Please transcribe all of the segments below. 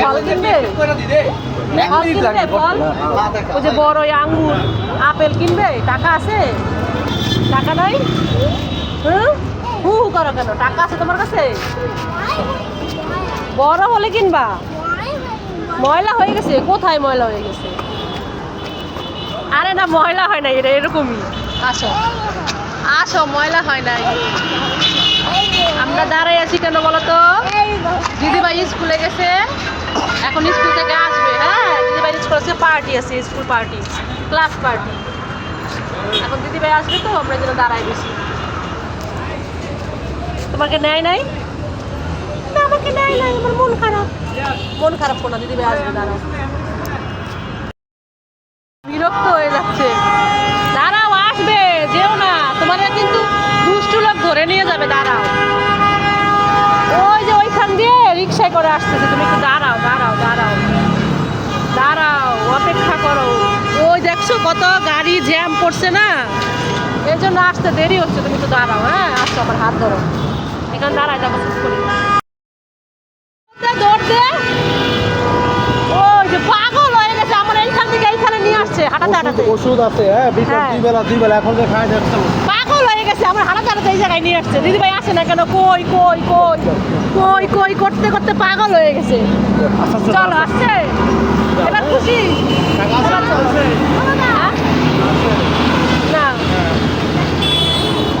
ফল কিনবে? ফল ওই যে বড় আঙ্গুর, আপেল কিনবে? টাকা আছে? টাকা নাই? হুম? হু হু করো কেন? টাকা আছে তোমার কাছে? বড় হলে কিনবা। ময়লা হয়ে গেছে। কোথায় ময়লা হয়ে গেছে? আরে না, ময়লা হয় না এটা এরকমই। আসো। আসো, ময়লা হয় নাই। আমরা দাঁড়াই আছি কেন বলো তো দিদিভাই স্কুলে গেছে। এখন স্কুল থেকে আসবে। হ্যাঁ দিদিভাই স্কুল আছে, পার্টি আছে, স্কুল পার্টি ক্লাস পার্টি। এখন দিদিভাই আসবে তো, আমরা যেন দাঁড়াই বেশি তোমাকে নেয় নাই? আমাকে নেয় নাই, আমার মন খারাপ। মন খারাপ কোনো দিদিভাই আসবে, দাঁড়াও। বিরক্ত হয়ে যাচ্ছে। দাঁড়াও, আসবে, যেও না। তোমাদের কিন্তু দুষ্টু লোক ধরে নিয়ে যাবে, দাঁড়াও। ওই দিয়ে রিক্সায় করে আসতেছে। তুমি একটু দাঁড়াও দাঁড়াও দাঁড়াও। দাঁড়াও অপেক্ষা করো। ওই দেখছ কত গাড়ি জ্যাম পড়ছে না? এর জন্য আসতে দেরি হচ্ছে তুমি একটু দাঁড়াও হ্যাঁ? আসছো আমার হাত ধরো। এখানে দাঁড়ায় যাব শেষ করি দৌড় দে ওই যে পাগল হয়ে গেছে আমার এইখান থেকে এইখানে নিয়ে আসছে। হাঁটাতে হাঁটাতে। ওষুধ আছে হ্যাঁ বিকাল হ্যাঁ। দুই বেলা দুই বেলা এখন যে খায় যাচ্ছে আমার হাঁটাতে হাঁটাতে এই জায়গায় নিয়ে আসছে। দিদিভাই আসে না কেন? কই কই কই? কই কই, করতে করতে পাগল হয়ে গেছে। চলো, আসছে। এবার খুশি?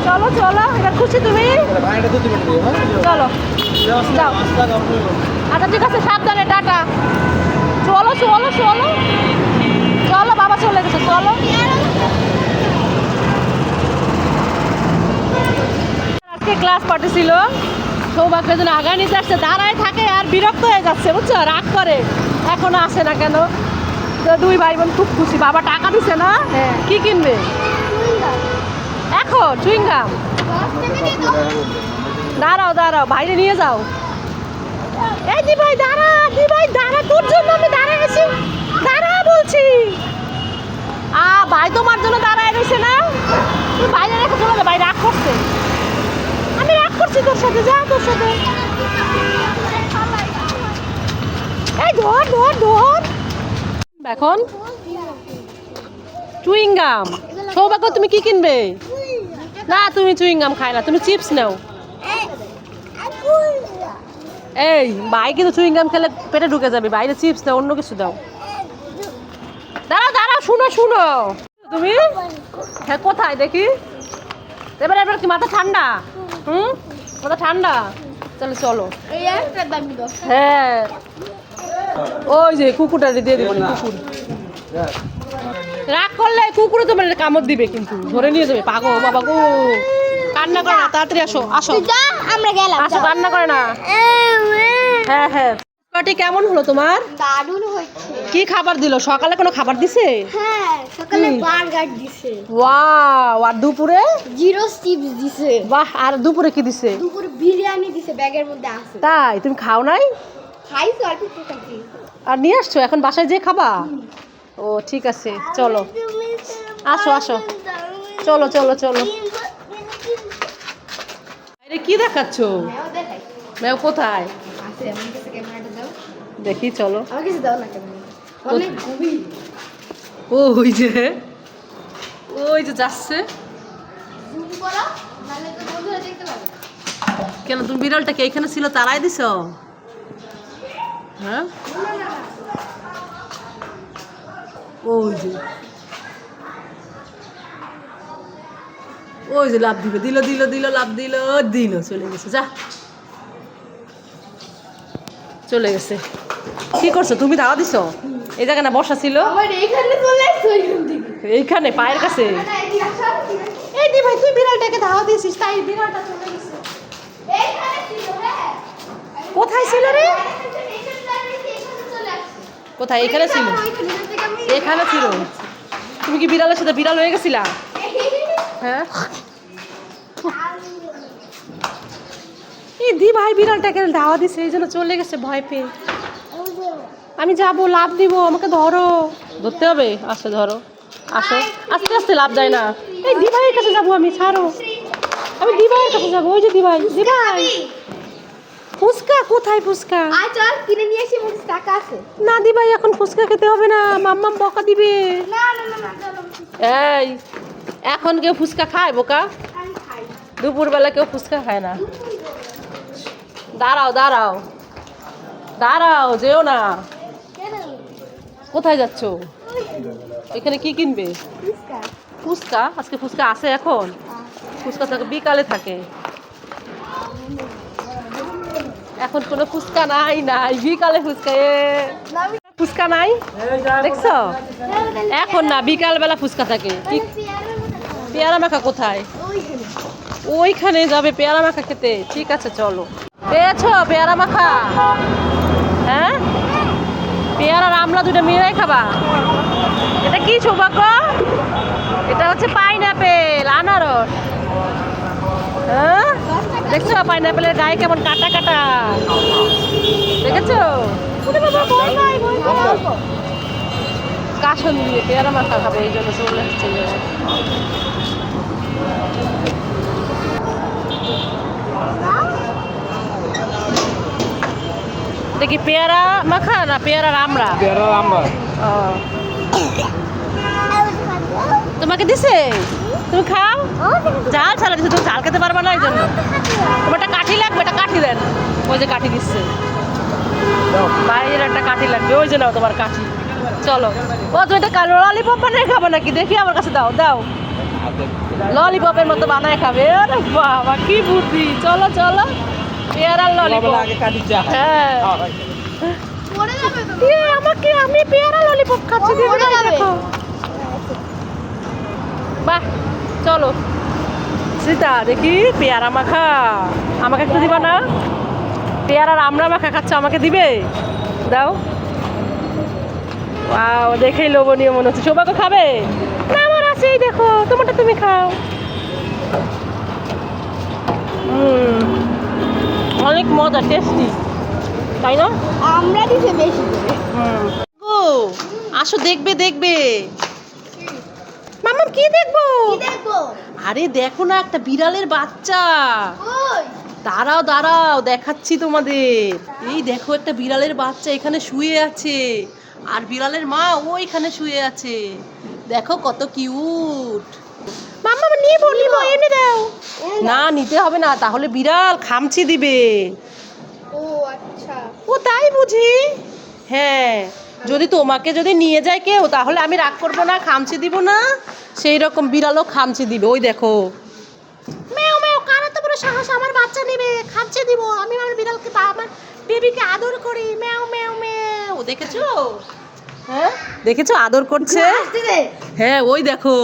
চলো। চলো, এবার খুশি তুমি? চলো আচ্ছা ঠিক আছে, সাবধানে, টাটা। চলো চলো চলো। চলো, বাবা চলে গেছে, চলো। আজকে ক্লাস পার্টি ছিল সৌভাগ্য যেন আগায় নিতে আসছে দাঁড়ায় থাকে আর বিরক্ত হয়ে যাচ্ছে বুঝছ? রাগ করে। এখনও আসে না কেন? তো দুই ভাই বোন খুব খুশি। বাবা টাকা দিছে না? কি কিনবে? এখন চুইংগাম। দাঁড়াও দাঁড়াও বাইরে নিয়ে যাও। এই দি ভাই দাঁড়া দি ভাই দাঁড়া তোর জন্য আমি দাঁড়ায় আছি। দাঁড়া বলছি। আ ভাই তোমার জন্য দাঁড়ায় রয়েছে না? বাইরে রেখে চলে যা ভাই রাগ করছে। করছি তোর সাথে, যা তোর সাথে। এই ধর এখন? চুইংগাম। সৌভাগ্য, তুমি কি কিনবে? না, তুমি চুইংগাম খায় না, তুমি চিপস নাও। এই ভাই কিন্তু চুইংগাম খেলে পেটে ঢুকে যাবে, বাইরে চিপস দাও, অন্য কিছু দাও। দাঁড়াও দাঁড়াও, শুনো শুনো। তুমি? হ্যাঁ কোথায়, দেখি। এবার এবার কি, মাথা ঠান্ডা? হুম? মাথা ঠান্ডা? চলো। চলো হ্যাঁ। ওই যে কুকুরটা দিয়ে দেবো কুকুর। রাগ করলে কুকুরে তোমার কামড় দিবে কিন্তু ধরে নিয়ে যাবে। পাগো বাবা গো। কান্না করে না তাড়াতাড়ি আসো আসো। আমরা গেলাম আসো কান্না করে না। হ্যাঁ হ্যাঁ। পার্টি কেমন হলো তোমার? দারুণ হচ্ছে কি খাবার দিলো? সকালে কোনো খাবার দিছে? হ্যাঁ সকালে বার্গার দিছে। ওয়াও আর দুপুরে? জিরো চিপস দিছে। বাহ আর দুপুরে কি দিছে? দুপুরে বিরিয়ানি দিছে ব্যাগের মধ্যে আছে। তাই তুমি খাও নাই? খাইছো আর কিছু খাইছি আর নিয়ে আসছো? এখন বাসায় যে খাবা? ও ঠিক আছে চলো। আসো আসো। চলো চলো চলো। আরে কি দেখাচ্ছ? হ্যাঁ ম্যাও কোথায় আছে আমার কাছে ক্যামেরাটা দাও দেখি চলো। ও ওই যে। ওই যে যাচ্ছে। কেন তুমি বিড়ালটা কি এইখানে ছিল তারাই দিছ? হ্যাঁ? ওই যে। ওই যে লাভ দিবে। দিল দিল দিল লাভ দিল দিল চলে গেছে। যা। চলে গেছে। কি করছ? তুমি দাওয়া দিছ? এই জায়গা না বসা ছিল? এইখানে পায়ের কাছে। এই দি ভাই তুই বিড়ালটাকে ধাওয়া দিয়েছিস তাই বিড়ালটা চলে গেছে। এইখানে হ্যাঁ। কোথায় ছিল রে। কোথায়? এখানে ছিল। এখানে ছিল তুমি কি বিড়ালের সাথে বিড়াল হয়ে গেছিলা? হ্যাঁ? এই দি ভাই বিড়ালটাকে ধাওয়া দিছে এই জন্য চলে গেছে ভয় পেয়ে। আমি যাব লাভ দিব আমাকে ধরো। ধরতে হবে? আসো ধরো। আসো। আস্তে আস্তে লাভ যায় না। এই দি ভাইয়ের কাছে যাব আমি ছাড়ো। আমি দি ভাইয়ের কাছে যাব ওই যে দি ভাই দি ভাই ফুচকা কোথায় ফুচকা? চল কিনে নিয়ে এসে মুখে টাকা আছে। না দি ভাই এখন ফুচকা খেতে হবে না মাম্মাম বকা দিবে। না না না না এই এখন কেউ ফুচকা খায় বোকা? দুপুরবেলা কেউ ফুচকা খায় না। দাঁড়াও দাঁড়াও। দাঁড়াও, যেও না। কোথায় যাচ্ছ? এখানে কি কিনবে? ফুচকা? আজকে ফুচকা আছে এখন? ফুচকা থাকে, বিকালে থাকে। এখন কোনো ফুচকা নাই নাই। বিকালে ফুচকা, এ। ফুচকা নাই? দেখছ? এখন না বিকাল বেলা ফুচকা থাকে। পেয়ারা মাখা কোথায়? ওইখানে যাবে পেয়ারা মাখা খেতে। ঠিক আছে, চলো। পেয়েছ? পেয়ারা মাখা? হ্যাঁ? পেয়ারার আমলা দুটো মিলাই খাবা। এটা কি সৌভাগ্য? এটা হচ্ছে পাইনাপেল, আনারস। হ্যাঁ? দেখছ, পাইনাপেলের গায়ে কেমন কাটা কাটা। দেখেছ। কাসন দিয়ে পেয়ারা মাখা খাবে, এই জন্য চলে আসছে। এটা কি পেয়ারা মাখা না পেয়ারার আমরা পেয়ারা আমার তোমাকে দিছে? তুমি খাও। জাল ছাড়া দিছে তুমি জাল খেতে পারবে না এই জন্য তোমার একটা কাঠি লাগবে একটা কাঠি দেন। ওই যে কাঠি দিচ্ছে। বাইরের একটা কাঠি লাগবে ওই যে নাও তোমার কাঠি। চলো। ও তুমি এটা কালো ললিপপ বানায় খাবে নাকি? দেখি আমার কাছে দাও দাও। ললিপপের মতো বানায় খাবে। আরে বাবা কি বুদ্ধি। চলো চলো। পেয়ারার ললিপপ হ্যাঁ। পড়ে যাবে তো। এ, আমাকে আমি পেয়ারা ললিপপ খাচ্ছি। দেখো। বাহ চলো। সীতা দেখি পেয়ারা মাখা। আমাকে একটু দিবা না? পেয়ারার আমরা মাখা খাচ্ছ আমাকে দিবে? দাও। ওয়াও দেখেই লোভনীয় মনে হচ্ছে। সৌভাগ্য খাবে? না আমার আছে এই দেখো। তোমারটা তুমি খাও। হুম। অনেক মজা টেস্টি তাই না? আমরা দিছে বেশি ও আসো দেখবে দেখবে। মামা কি দেখব? কি দেখব? আরে দেখো না একটা বিড়ালের বাচ্চা। ওই। দাঁড়াও দাঁড়াও দেখাচ্ছি তোমাদের। এই দেখো একটা বিড়ালের বাচ্চা এখানে শুয়ে আছে। আর বিড়ালের মা ও এখানে শুয়ে আছে। দেখো কত কিউট মাম্মা নিবো নিবো এনে দাও। না নিতে হবে না তাহলে বিড়াল খামচি দিবে। ও আচ্ছা। ও তাই বুঝি? হ্যাঁ যদি তোমাকে যদি নিয়ে যায় কেউ তাহলে আমি রাগ করব না খামচি দিব না সেই রকম বিড়ালও খামচি দিবে। ওই দেখো। মেও মেও কার এত বড় সাহস? আমার বাচ্চা নেবে খামচি দিব। আমি আমার বিড়ালকে বা আমার বেবিকে আদর করি। মেও মেও মেও। দেখেছ? হ্যাঁ? দেখেছ আদর করছে? হ্যাঁ ওই দেখো।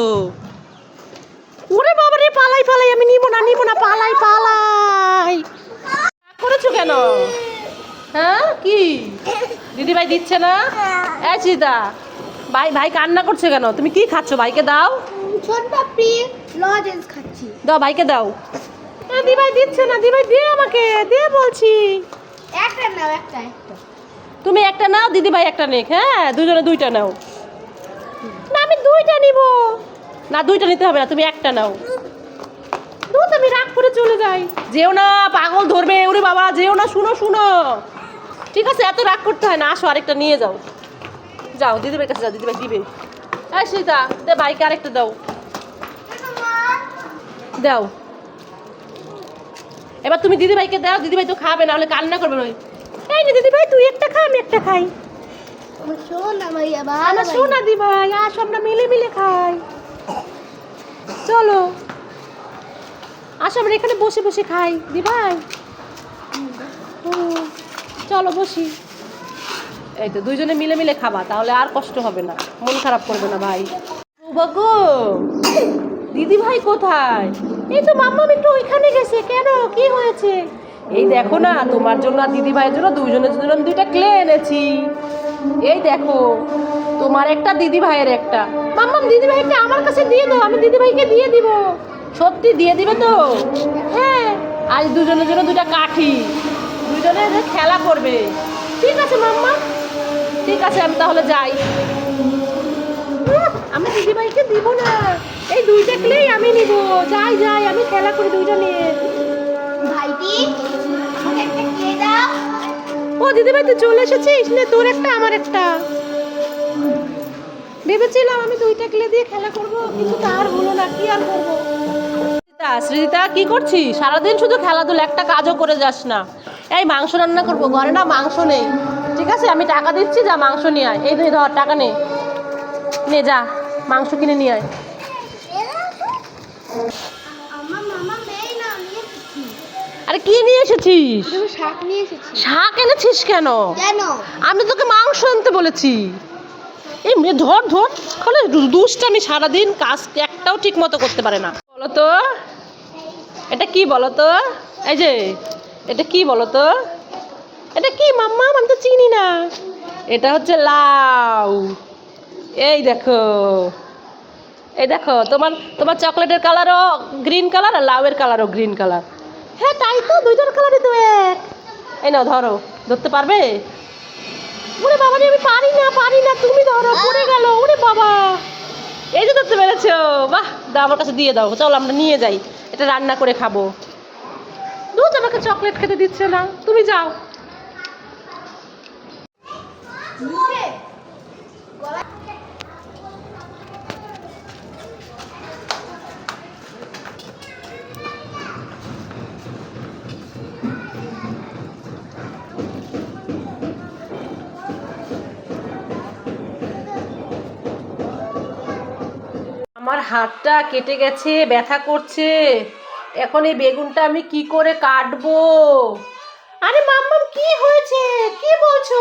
পালাই পালাই আমি নিব না নিব না পালাই পালাই। করেছ কেন? হ্যাঁ কি? দিদি ভাই দিচ্ছে না? এ চিতা ভাই ভাই কান্না করছে কেন? তুমি কি খাচ্ছ? ভাইকে দাও। লজেন্স খাচ্ছি। দাও ভাইকে দাও। এ দি ভাই দিচ্ছে না দি ভাই দে আমাকে দে বলছি। একটা নাও একটা একটা। তুমি একটা নাও দিদি ভাই একটা নেক হ্যাঁ? দুজনে দুইটা নাও। না আমি দুইটা নিব। না দুইটা নিতে হবে না তুমি একটা নাও। আমি রাগ করে চলে যাই। যেও না পাগল ধরবে। ওরে বাবা যেও না শুনো শুনো। ঠিক আছে এত রাগ করতে হয় না। আসো আরেকটা নিয়ে যাও। যাও দিদিভাইয়ের কাছে যাও দিদিভাই দিবে। হ্যাঁ সীতা দে ভাইকে আরেকটা দাও। দাও। এবার তুমি দিদিভাইকে দাও দিদিভাই তো খাবে না হলে কান্না করবে নয় এই না দিদিভাই তুই একটা খা আমি একটা খাই। শোন আমার সোনা দি ভাই আসো আমরা মিলে মিলে খাই। চলো। আসো, আমরা এখানে বসে বসে খাই। দি ভাই চলো বসি। এই তো দুইজনে মিলে মিলে খাবা, তাহলে আর কষ্ট হবে না। মন খারাপ করবে না, ভাই। সৌভাগ্য! দিদি ভাই কোথায়? এই তো মাম্মা একটু ওইখানে গেছে, কেন? কি হয়েছে? এই দেখো না, তোমার জন্য আর দিদি ভাইয়ের জন্য দুইজনের জন্য আমি দুইটা ক্লে এনেছি। এই দেখো, তোমার একটা দিদি ভাইয়ের একটা। মাম্মাম, দিদি ভাইকে আমার কাছে দিয়ে দাও, আমি দিদি ভাইকে দিয়ে দিব। সত্যি দিয়ে দিবে তো? হ্যাঁ আজ দুজনের জন্য দুটা কাঠি। দুজনে খেলা করবে। ঠিক আছে মাম্মা। ঠিক আছে আমি তাহলে যাই। আমি দিদি ভাইকে দিব না। এই দুইটা ক্লেই আমি নিব। যাই যাই আমি খেলা করি দুইটা নিয়ে। ভাইটি ও দিদিভাই তুই চলে এসেছিস? নে তোর একটা আমার একটা। ভেবেছিলাম আমি দুইটা কিলে দিয়ে খেলা করব কিন্তু তার হলো না। কি আর করব? শ্রীতা কি করছিস? সারাদিন শুধু খেলাধুলা একটা কাজও করে যাস না। এই মাংস রান্না করব ঘরে না মাংস নেই। ঠিক আছে আমি টাকা দিচ্ছি যা মাংস নিয়ে আয়। এই নে ধর টাকা নে। নে যা মাংস কিনে নিয়ে আয়। আরে কি নিয়ে এসেছিস? শাক এনেছিস কেন? কেন? আমি তোকে মাংস আনতে বলেছি। এই মেয়ে ধর ধর। খালি দুষ্টামি সারাদিন কাজ একটাও ঠিক মতো করতে পারে না। বলো তো এটা কি বলো তো এই যে, এটা কি বলো তো এটা কি, মাম্মা? আমি তো চিনি না। এটা হচ্ছে লাউ। এই দেখো। এই দেখো, তোমার তোমার চকলেটের কালারও গ্রিন কালার আর লাউয়ের কালারও গ্রিন কালার হ্যাঁ তাই তো, দুইটার কালারই তো এক। এই নাও, ধরো। ধরতে পারবে? ওরে বাবা আমি পারি না পারি না। তুমি ধরো, পড়ে গেল। ওরে বাবা। এই যে ধরতে পেরেছ? বাহ দা আমার কাছে দিয়ে দাও। চলো, আমরা নিয়ে যাই। এটা রান্না করে খাব। দুধ আমাকে চকলেট খেতে দিচ্ছে না। তুমি যাও। আমার হাতটা কেটে গেছে, ব্যথা করছে। এখন এই বেগুনটা আমি কি করে কাটবো? আরে মাম্মাম, কি হয়েছে? কি বলছো?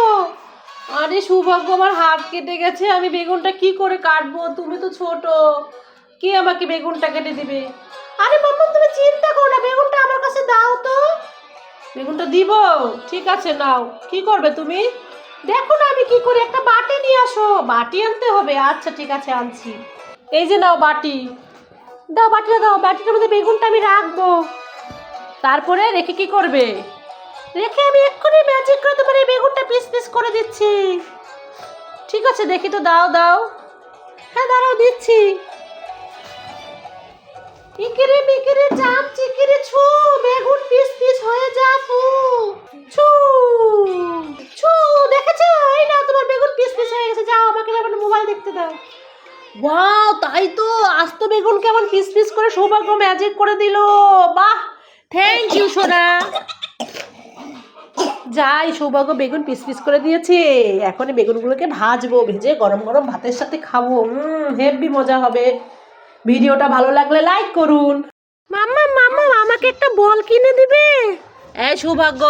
আরে সৌভাগ্য, আমার হাত কেটে গেছে, আমি বেগুনটা কি করে কাটবো? তুমি তো ছোট। কে আমাকে বেগুনটা কেটে দিবে? আরে মাম্মাম, তুমি চিন্তা করো না, বেগুনটা আমার কাছে দাও তো। বেগুনটা দিব? ঠিক আছে, নাও। কি করবে তুমি? দেখো না আমি কি করি একটা বাটি নিয়ে আসো। বাটি আনতে হবে। আচ্ছা ঠিক আছে, আনছি। এই যে নাও বাটি। দাও বাটিটা, দাও। বাটিটার মধ্যে বেগুনটা আমি রাখব। তারপরে রেখে কি করবে? রেখে আমি এক্ষুনি ম্যাজিক করে তোমার এই বেগুনটা পিস পিস করে দিচ্ছি। ঠিক আছে, দেখি তো, দাও দাও। হ্যাঁ দাঁড়াও, দিচ্ছি। ইকিরে মিকিরে চাপ, চিকিরে ছু, বেগুন পিস পিস হয়ে যা, ফু। ছু ছু, দেখেছ? এই না তোমার বেগুন পিস পিস হয়ে গেছে। যাও, আমাকে এবার মোবাইল দেখতে দাও। ওয়াও তাই তো। আস্ত বেগুন কেমন পিস পিস করে সৌভাগ্য ম্যাজিক করে দিল। বাহ থ্যাংক ইউ সোনা। যাই সৌভাগ্য বেগুন পিস পিস করে দিয়েছে। এখন বেগুনগুলোকে ভাজবো ভেজে গরম গরম ভাতের সাথে খাব। হুম হেভি মজা হবে। ভিডিওটা ভালো লাগলে লাইক করুন। মাম্মা মাম্মা আমাকে একটা বল কিনে দিবে? এই সৌভাগ্য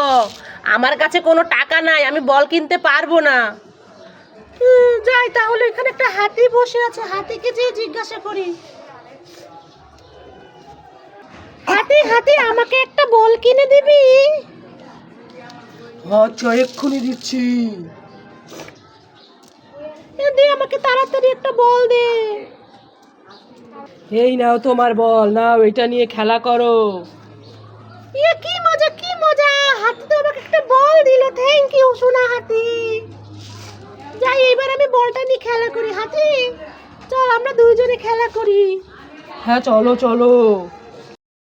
আমার কাছে কোনো টাকা নাই আমি বল কিনতে পারব না। যাই তাহলে এখানে একটা হাতি বসে আছে। হাতিকে যে জিজ্ঞাসা করি। হাতি হাতি আমাকে একটা বল কিনে দিবি? আচ্ছা এক্ষুনি দিচ্ছি। দে আমাকে তাড়াতাড়ি একটা বল দে। এই নাও তোমার বল নাও এটা নিয়ে খেলা করো। ইয়ে কি মজা কি মজা। হাতি তো আমাকে একটা বল দিল। থ্যাংক ইউ সোনা হাতি। যাই এবার আমি বলটা নিয়ে খেলা করি, হাতি। চল, আমরা দুইজনে খেলা করি। হ্যাঁ চলো চলো।